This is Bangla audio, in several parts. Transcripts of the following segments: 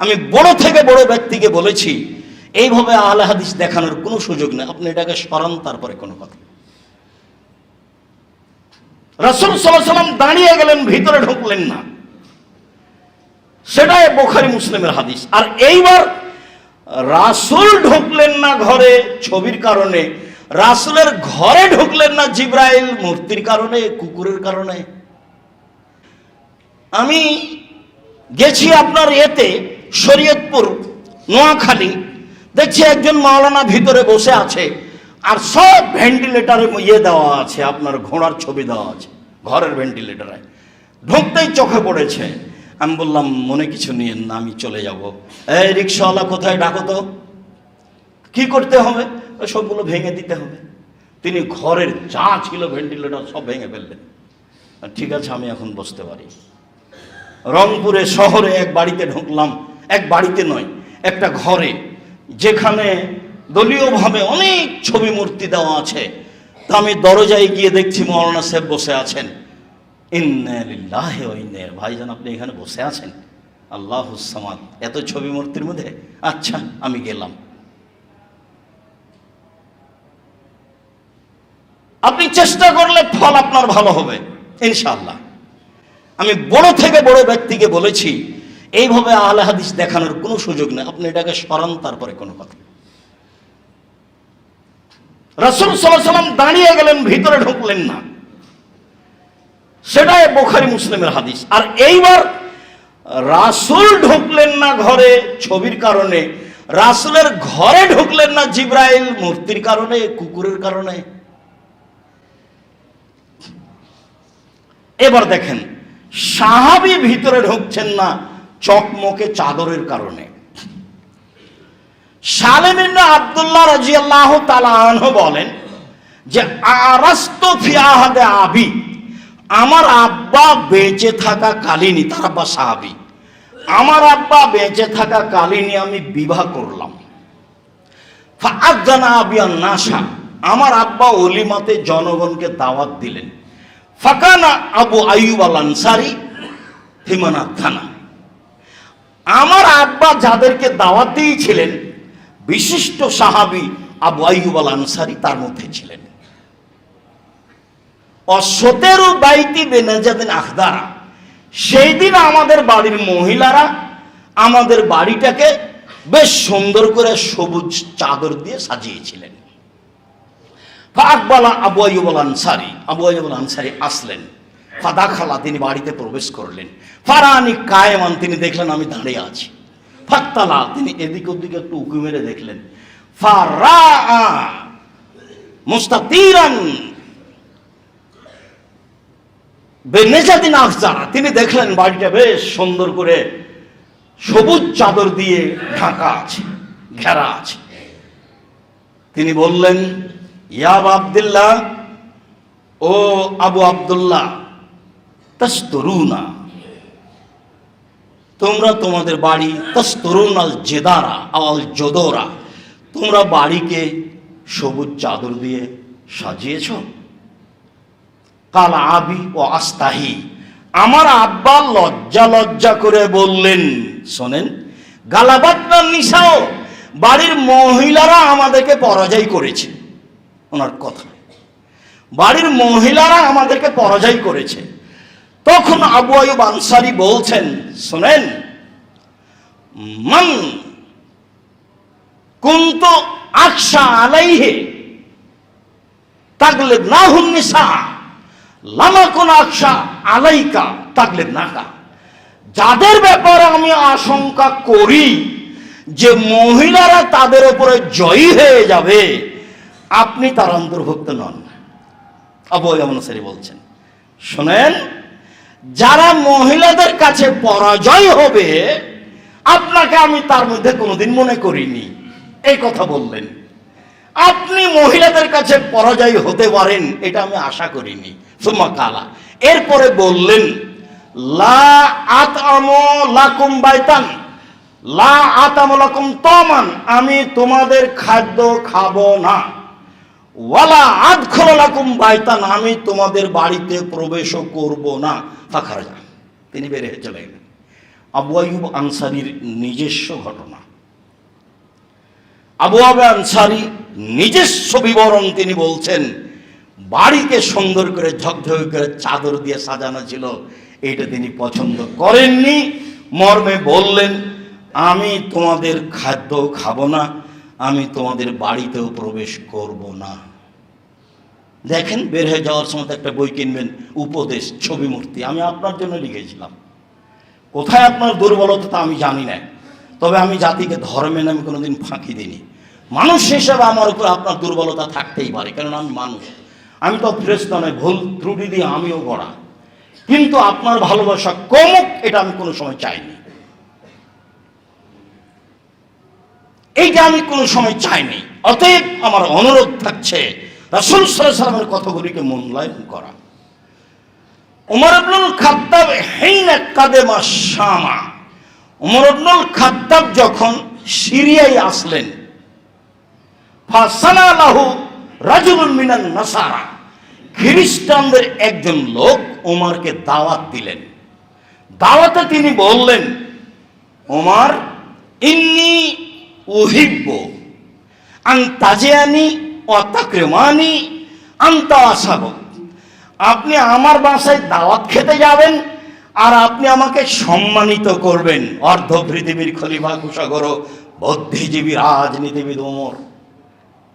আমি বড় থেকে বড় ব্যক্তিকে বলেছি, এইভাবে আহলে হাদিস দেখানোর কোনো সুযোগ নেই। আপনি এটাকে স্মরণ তারপরে কোনো কথা রাসুল সাল্লাম দাঁড়িয়ে গেলেন, ভিতরে ঢুকলেন না। সেটাই বোখারি মুসলিমের হাদিস। আর এইবার রাসুল ঢুকলেন না ঘরে ছবির কারণে, রাসুলের ঘরে ঢুকলেন না জিব্রাইল, মূর্তির কারণে, কুকুরের কারণে। আমি গেছি আপনার এতে শরীয়তপুর, নোয়াখালী। দেখছি একজন মাওলানা ভিতরে বসে আছে, আর সব ভেন্টিলেটারে ইয়ে দেওয়া আছে, আপনার ঘোড়ার ছবি দেওয়া আছে, ঘরের ভেন্টিলেটারে ঢুকতেই চোখে পড়েছে। আমি বললাম, মনে কিছু নিয়ে না, আমি চলে যাব। এই রিক্সাওয়ালা, কোথায়? ডাকো তো। কি করতে হবে? সবগুলো ভেঙে দিতে হবে। তিনি ঘরের যা ছিল ভেন্টিলেটার সব ভেঙে ফেললেন। ঠিক আছে, আমি এখন বসতে পারি। রংপুরে শহরে এক বাড়িতে ঢুকলাম এক বাড়িতে নয়, একটা ঘরে, যেখানে দলীয়ভাবে অনেক ছবি মূর্তি দেওয়া আছে। তা আমি দরজায় গিয়ে দেখছি মৌলানা সাহেব বসে আছেন। ইন্নালিল্লাহ ভাইজান আপনি এখানে বসে আছেন? আল্লাহ সামাদ, এত ছবি মূর্তির মধ্যে? আচ্ছা আমি গেলাম। আপনি চেষ্টা করলে ফল আপনার ভালো হবে, ইনশাআল্লাহ। আমি বড় থেকে বড় ব্যক্তিকে বলেছি এইভাবে আহলে হাদিস দেখানোর কোনো সুযোগ নেই। আপনি এটাকে স্মরণ, তারপরে কোনো কথা রাসুল সাল্লাম দাঁড়িয়ে গেলেন, ভিতরে ঢুকলেন না। সেটাই বোখারি মুসলিমের হাদিস। আর এইবার রাসুল ঢুকলেন না ঘরে ছবির কারণে, রাসুলের ঘরে ঢুকলেন না জিব্রাইল, মূর্তির কারণে, কুকুরের কারণে। এবার দেখেন, সাহাবি ভিতরে ঢুকছেন না চকমকে চাদরের কারণে। সালেমিন আবদুল্লাহ রাজিয়াল্লাহ তালাহ বলেন যে, আরাস্ত ফিয়াহাদে আবি, আমার আব্বা বেঁচে থাকা কালিনী তার আব্বা সাহাবি, আমার আব্বা বেঁচে থাকা কালিনী আমি বিবাহ করলাম। ফাআজানা আবিয়ান নাসা আমার আব্বা অলিমাতে জনগণকে দাওয়াত দিলেন। ফাকানা আবু আইয়ুব আল আনসারি হিমানা থানা। আমার আব্বা যাদেরকে দাওয়াত দিয়েছিলেন, বিশিষ্ট সাহাবি আবু আইয়ুব আল আনসারি তার মধ্যে ছিলেন। অসতেরো বাইতি বেনাজাদিন আখদারা। সেই দিন আমাদের বাড়ির মহিলারা আমাদের বাড়িটাকে বেশ সুন্দর করে সবুজ চাদর দিয়ে সাজিয়েছিলেন। ফাকবালা আবু আইয়ুব আল আনসারি আবু আইয়ুব আল আনসারি আসলেন। ফাদা খালা তিনি বাড়িতে প্রবেশ করলেন। ফারানি কায়মান তিনি দেখলেন, আমি দাঁড়িয়ে আছি। ফাত্তালা, তিনি এদিক ওদিকে একটু উঁকি মেরে দেখলেন। তিনি দেখলেন বাড়িটা বেশ সুন্দর করে সবুজ চাদর দিয়ে ঢাকা আছে, ঘেরা আছে। তিনি বললেন ইয়াব আবদুল্লাহ, ও আবু আবদুল্লাহ তস্তরুনা। তোমরা তোমাদের বাড়ি তস্তরুন আল জেদারা, আল জোদরা। তোমরা বাড়িকে সবুজ চাদর দিয়ে সাজিয়েছ? কাল আবি ও আস্তাহি, আমার আব্বা লজ্জা লজ্জা করে বললেন, শোনেন গালাবাত নিশাও, বাড়ির মহিলারা আমাদেরকে পরাজয় করেছে। ওনার কথা। বাড়ির মহিলারা আমাদেরকে পরাজয় করেছে। তখন আবু আয়ুব আনসারি বলছেন, শোনেন, মান কুন্ত আকশা আলাইহে তাগলে না হুন্নিসা লামা কোন আকশা আলাইকা তাগলে নাকা যাদের ব্যাপারে আমি আশঙ্কা করি যে মহিলারা তাদের উপরে জয়ী হয়ে যাবে, আপনি তার অন্তর্ভুক্ত নন। আবু আয়ুব আনসারি বলছেন, শোনেন যারা মহিলাদের কাছে পরাজয় হবে, আপনাকে আমি তার মধ্যে কোনোদিন মনে করিনি। এই কথা বললেন। আপনি মহিলাদের কাছে পরাজয় হতে পারেন, এটা আমি আশা করিনি। সুমা কালা। এরপরে বললেন, লা আতামো লাকুম বাইতান, লা লাকুম তমান, আমি তোমাদের খাদ্য খাব না। ওয়ালা আদ বাইতান, আমি তোমাদের বাড়িতে প্রবেশও করব না। ফাঁকার যা তিনি বের হয়ে চলে গেলেন। আবু আইব আনসারির নিজস্ব ঘটনা। আবু আবে আনসারি নিজস্ব বিবরণ তিনি বলছেন, বাড়িকে সুন্দর করে ঝকঝকে করে চাদর দিয়ে সাজানো ছিল, এটা তিনি পছন্দ করেননি। মর্মে বললেন, আমি তোমাদের খাদ্য খাব না, আমি তোমাদের বাড়িতেও প্রবেশ করব না। দেখেন বের হয়ে যাওয়ার সময় একটা বই কিনবেন, উপদেশ, ছবি মূর্তি। আমি আপনার জন্য লিখেছিলাম। কোথায় আপনার দুর্বলতা তা আমি জানি না। তবে আমি জাতিকে ধর্মে আমি কোনোদিন ফাঁকি দিইনি। মানুষ হিসেবে আমার উপর আপনার দুর্বলতা থাকতেই পারে কারণ আমি মানুষ। আমি তো ফ্রেস্ত নয়, ভুল ত্রুটি দিয়ে আমিও গড়া। কিন্তু আপনার ভালোবাসা কমুক, এটা আমি কোনো সময় চাইনি। এইটা আমি কোনো সময় চাইনি। অতএব আমার অনুরোধ থাকছে রাসুল সাল্লামের কথাগুলিকে মূল্যায়ন করা। উমর আব্দুল খাত্তাব হেইন কাদেমা শামা। উমর আব্দুল খাত্তাব যখন সিরিয়ায় আসলেন ফাসানা লাহু রাজুলুন মিনান নাসারা। খ্রিস্টানদের একজন লোক ওমরকে দাওয়াত দিলেন। দাওয়াতে তিনি বললেন ওমর ইন্নি উহিব্ব আন্তাজিয়ানি অতাক্রেমানি আন্তা আসাবক আপনি আমার বাসায় দাওয়াত খেতে যাবেন আর আপনি আমাকে সম্মানিত করবেন। অর্ধ পৃথিবীর খলিফা কুশাগর, বুদ্ধিজীবী, রাজনীতিবিদ ওমর।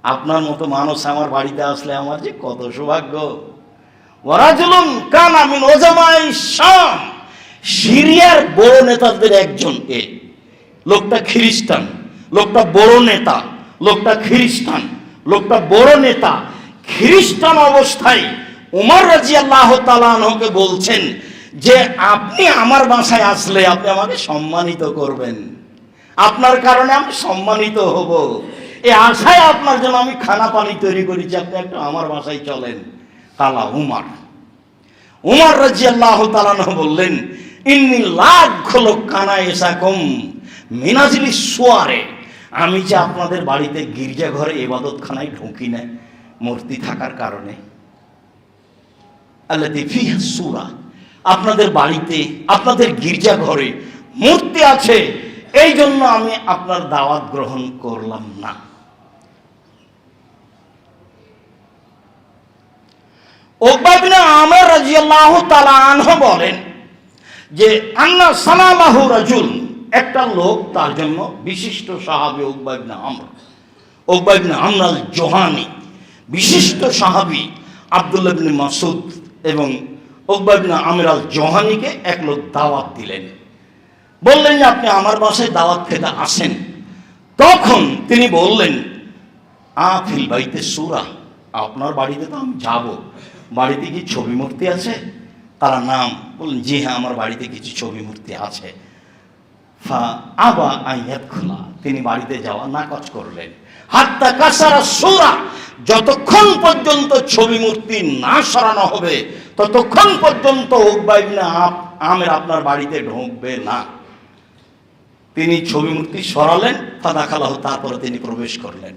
আপনার মতো মানুষ আমার বাড়িতে আসলে আমার যে কত সৌভাগ্য। ওরাজুলুন কান আমিন ওজামাই শাম। সিরিয়ার বড় নেতাদের একজন এ। লোকটা খ্রিস্টান, লোকটা বড় নেতা, লোকটা খ্রিস্টান। লোকটা বড় নেতা, খ্রিস্টান অবস্থায় উমর রাজি আল্লাহ তালানহকে বলছেন যে, আপনি আমার বাসায় আসলে আপনি আমাকে সম্মানিত করবেন। আপনার কারণে আমি সম্মানিত হব। এই আশায় আপনার জন্য আমি খানা পানি তৈরি করেছি, আপনি একটু আমার বাসায় চলেন। কালা উমার। উমার রাজি আল্লাহ তালানহ বললেন, ইন্নি লাখ লোক কানা এসা কম মিনাজিলি সোয়ারে। আমি যে আপনাদের বাড়িতে গির্জাঘরে এবাদতখানায় ঢুকি না মূর্তি থাকার কারণে। সুরা, আপনাদের বাড়িতে, আপনাদের গির্জা ঘরে মূর্তি আছে এই জন্য আমি আপনার দাওয়াত গ্রহণ করলাম না। আমার রাজিয়াল্লাহ তালা আনহ বলেন যে, আন্না সালামাহু রাজুল একটা লোক তার জন্য বিশিষ্ট সাহাবি ওকবাবিনা আমর। ওকবাবিনা আমরাল জোহানি বিশিষ্ট সাহাবি আবদুল্লাহ বিন মাসুদ এবং ওকবাবিনা আমিরাল জোহানিকে এক লোক দাওয়াত দিলেন। বললেন যে আপনি আমার বাসায় দাওয়াত খেতে আসেন। তখন তিনি বললেন আফিল বাড়িতে সুরা, আপনার বাড়িতে তো আমি যাব। বাড়িতে কি ছবি মূর্তি আছে? তারা নাম বললেন, জি হ্যাঁ আমার বাড়িতে কিছু ছবি মূর্তি আছে। ফা আবা খোলা তিনি বাড়িতে যাওয়া নাকচ করলেন। হাত্তা কাসারা সোরা। যতক্ষণ পর্যন্ত ছবি মূর্তি না সরানো হবে, ততক্ষণ পর্যন্ত উকবাইবিনা আমের আপনার বাড়িতে ঢুকবে না। তিনি ছবি মূর্তি সরালেন ফাদা খালাহ তারপরে তিনি প্রবেশ করলেন।